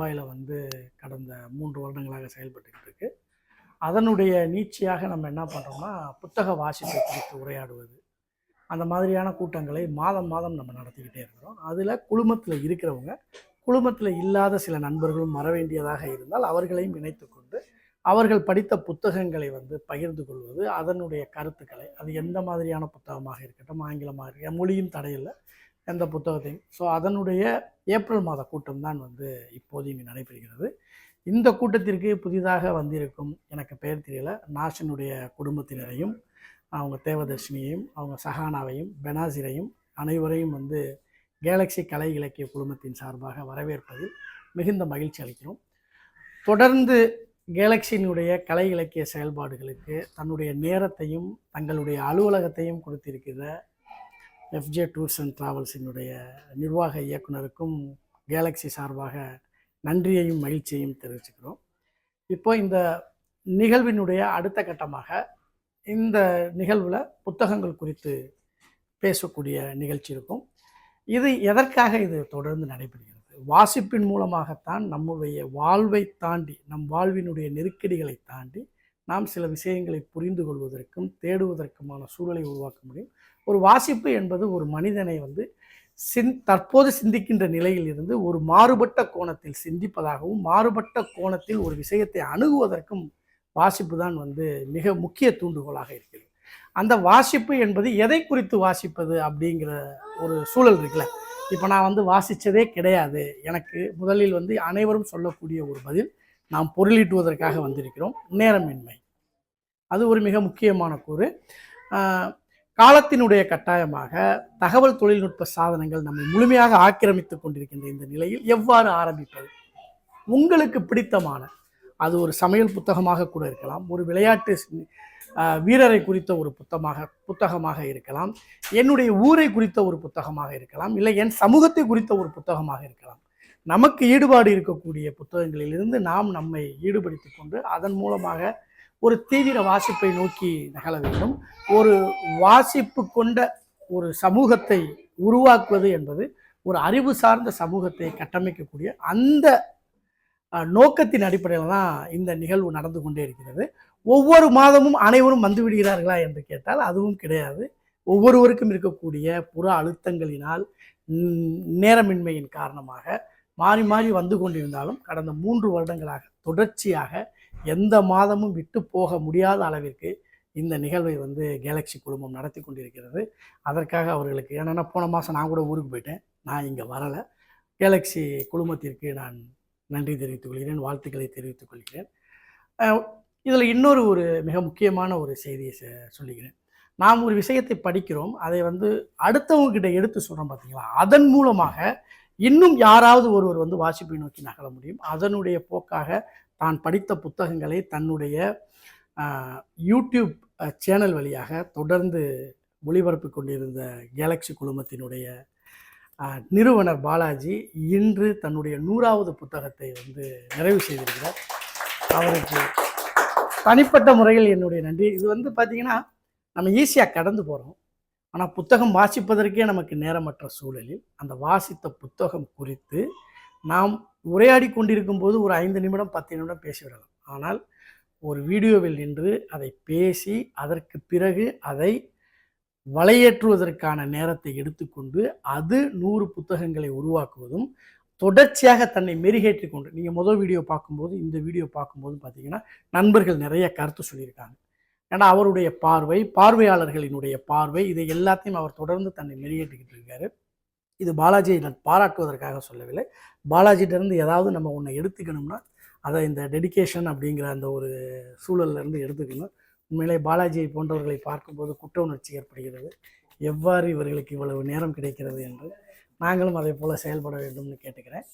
துபாயில் வந்து கடந்த மூன்று வருடங்களாக செயல்பட்டுக்கிட்டு இருக்கு. அதனுடைய நீட்சியாக நம்ம என்ன பண்ணுறோம்னா புத்தக வாசிப்பை குறித்து உரையாடுவது. அந்த மாதிரியான கூட்டங்களை மாதம் மாதம் நம்ம நடத்திக்கிட்டே இருக்கிறோம். அதில் குழுமத்தில் இருக்கிறவங்க குழுமத்தில் இல்லாத சில நண்பர்களும் வர வேண்டியதாக இருந்தால் அவர்களையும் இணைத்து கொண்டு அவர்கள் படித்த புத்தகங்களை வந்து பகிர்ந்து கொள்வது அதனுடைய கருத்துக்களை அது எந்த மாதிரியான புத்தகமாக இருக்கட்டும் ஆங்கிலமாக இருக்க மொழியும் தடையில்லை எந்த புத்தகத்தையும். ஸோ அதனுடைய ஏப்ரல் மாத கூட்டம் தான் வந்து இப்போது இங்கு நடைபெறுகிறது. இந்த கூட்டத்திற்கு புதிதாக வந்திருக்கும் எனக்கு பெயர் தெரியல. நாஷனுடைய குடும்பத்தினரையும் அவங்க தேவதர்ஷினியையும் அவங்க சஹானாவையும் பெனாசிரையும் அனைவரையும் வந்து கேலக்ஸி கலை இலக்கிய குழுமத்தின் சார்பாக வரவேற்பதில் மிகுந்த மகிழ்ச்சி அளிக்கிறோம். தொடர்ந்து கேலக்ஸியினுடைய கலை இலக்கிய செயல்பாடுகளுக்கு தன்னுடைய நேரத்தையும் தங்களுடைய அலுவலகத்தையும் கொடுத்திருக்கிற எஃப்ஜே டூர்ஸ் அண்ட் ட்ராவல்ஸினுடைய நிர்வாக இயக்குனருக்கும் கேலக்ஸி சார்பாக நன்றியையும் மகிழ்ச்சியையும் தெரிவிச்சுக்கிறோம். இப்போ இந்த நிகழ்வினுடைய அடுத்த கட்டமாக இந்த நிகழ்வில் புத்தகங்கள் குறித்து பேசக்கூடிய நிகழ்ச்சி இருக்கும். இது எதற்காக இது தொடர்ந்து நடைபெறுகிறது? வாசிப்பின் மூலமாகத்தான் நம்முடைய வாழ்வை தாண்டி நம் வாழ்வினுடைய நெருக்கடிகளை தாண்டி நாம் சில விஷயங்களை புரிந்து கொள்வதற்கும் தேடுவதற்குமான சூழலை உருவாக்க முடியும். ஒரு வாசிப்பு என்பது ஒரு மனிதனை வந்து சிந் தற்போது சிந்திக்கின்ற நிலையில் இருந்து ஒரு மாறுபட்ட கோணத்தில் சிந்திப்பதாகவும் மாறுபட்ட கோணத்தில் ஒரு விஷயத்தை அணுகுவதற்கும் வாசிப்பு தான் வந்து மிக முக்கிய தூண்டுகோலாக இருக்கிறது. அந்த வாசிப்பு என்பது எதை குறித்து வாசிப்பது அப்படிங்கிற ஒரு சூழல் இருக்குல்ல. இப்போ நான் வந்து வாசித்ததே கிடையாது. எனக்கு முதலில் வந்து அனைவரும் சொல்லக்கூடிய ஒரு பதில் நாம் பொருளீட்டுவதற்காக வந்திருக்கிறோம். நேரமின்மை. அது ஒரு மிக முக்கியமான கூறு. காலத்தினுடைய கட்டாயமாக தகவல் தொழில்நுட்ப சாதனங்கள் நம்மை முழுமையாக ஆக்கிரமித்து கொண்டிருக்கின்ற இந்த நிலையில் எவ்வாறு ஆரம்பிப்பது? உங்களுக்கு பிடித்தமான அது ஒரு சமையல் புத்தகமாக கூட இருக்கலாம் ஒரு விளையாட்டு வீரரை குறித்த ஒரு புத்தகமாக புத்தகமாக இருக்கலாம் என்னுடைய ஊரை குறித்த ஒரு புத்தகமாக இருக்கலாம் இல்லை என் சமூகத்தை குறித்த ஒரு புத்தகமாக இருக்கலாம். நமக்கு ஈடுபாடு இருக்கக்கூடிய புத்தகங்களிலிருந்து நாம் நம்மை ஈடுபடுத்திக் கொண்டு அதன் மூலமாக ஒரு தீவிர வாசிப்பை நோக்கி நகல வேண்டும். ஒரு வாசிப்பு கொண்ட ஒரு சமூகத்தை உருவாக்குவது என்பது ஒரு அறிவு சார்ந்த சமூகத்தை கட்டமைக்கக்கூடிய அந்த நோக்கத்தின் அடிப்படையில் தான் இந்த நிகழ்வு நடந்து கொண்டே இருக்கிறது. ஒவ்வொரு மாதமும் அனைவரும் வந்து விடுகிறார்களா என்று கேட்டால் அதுவும் கிடையாது. ஒவ்வொருவருக்கும் இருக்கக்கூடிய புற அழுத்தங்களினால் நேரமின்மையின் காரணமாக மாறி மாறி வந்து கொண்டிருந்தாலும் கடந்த மூன்று வருடங்களாக தொடர்ச்சியாக எந்த மாதமும் விட்டு போக முடியாத அளவிற்கு இந்த நிகழ்வை வந்து கேலக்ஸி குழுமம் நடத்தி கொண்டிருக்கிறது. அதற்காக அவர்களுக்கு என்னென்னா போன மாதம் நான் கூட ஊருக்கு போயிட்டேன். நான் இங்கே வரலை. கேலக்ஸி குழுமத்திற்கு நான் நன்றி தெரிவித்துக் கொள்கிறேன் வாழ்த்துக்களை தெரிவித்துக் கொள்கிறேன். இதில் இன்னொரு ஒரு மிக முக்கியமான ஒரு செய்தியை சொல்லுகிறேன். நாம் ஒரு விஷயத்தை படிக்கிறோம். அதை வந்து அடுத்தவங்ககிட்ட எடுத்து சொல்கிறோம் பார்த்தீங்களா அதன் மூலமாக இன்னும் யாராவது ஒருவர் வந்து வாசிப்பை நோக்கி நகர முடியும். அதனுடைய போக்காக தான் படித்த புத்தகங்களை தன்னுடைய யூடியூப் சேனல் வழியாக தொடர்ந்து ஒளிபரப்பு கொண்டிருந்த கேலக்ஸி குழுமத்தினுடைய நிறுவனர் பாலாஜி இன்று தன்னுடைய நூறாவது புத்தகத்தை வந்து நிறைவு செய்திருக்கிறார். அவருக்கு தனிப்பட்ட முறையில் என்னுடைய நன்றி. இது வந்து பார்த்திங்கன்னா நம்ம ஈஸியாக கடந்து போகிறோம் ஆனால் புத்தகம் வாசிப்பதற்கே நமக்கு நேரமற்ற சூழலில் அந்த வாசித்த புத்தகம் குறித்து நாம் உரையாடி கொண்டிருக்கும் போது ஒரு ஐந்து நிமிடம் பத்து நிமிடம் பேசிவிடலாம் ஆனால் ஒரு வீடியோவில் நின்று அதை பேசி அதற்கு பிறகு அதை வலையேற்றுவதற்கான நேரத்தை எடுத்துக்கொண்டு அது நூறு புத்தகங்களை உருவாக்குவதும் தொடர்ச்சியாக தன்னை மெருகேற்றி கொண்டு நீங்கள் முதல் வீடியோ பார்க்கும்போது இந்த வீடியோ பார்க்கும்போது பார்த்தீங்கன்னா நண்பர்கள் நிறைய கருத்து சொல்லியிருக்காங்க. ஏன்னா அவருடைய பார்வை பார்வையாளர்களினுடைய பார்வை இதை எல்லாத்தையும் அவர் தொடர்ந்து தன்னை மெருகேற்றிக்கிட்டு இருக்காரு. இது பாலாஜியை நான் பாராட்டுவதற்காக சொல்லவில்லை. பாலாஜிகிட்டேருந்து ஏதாவது நம்ம ஒன்று எடுத்துக்கணும்னா அதை இந்த டெடிகேஷன் அப்படிங்கிற அந்த ஒரு சூழல்ல இருந்து எடுத்துக்கணும். உண்மையிலே பாலாஜியை போன்றவர்களை பார்க்கும்போது குற்ற உணர்ச்சி ஏற்படுகிறது. எவ்வாறு இவர்களுக்கு இவ்வளவு நேரம் கிடைக்கிறது என்று நாங்களும் அதை போல் செயல்பட வேண்டும்னு கேட்டுக்கிறேன்.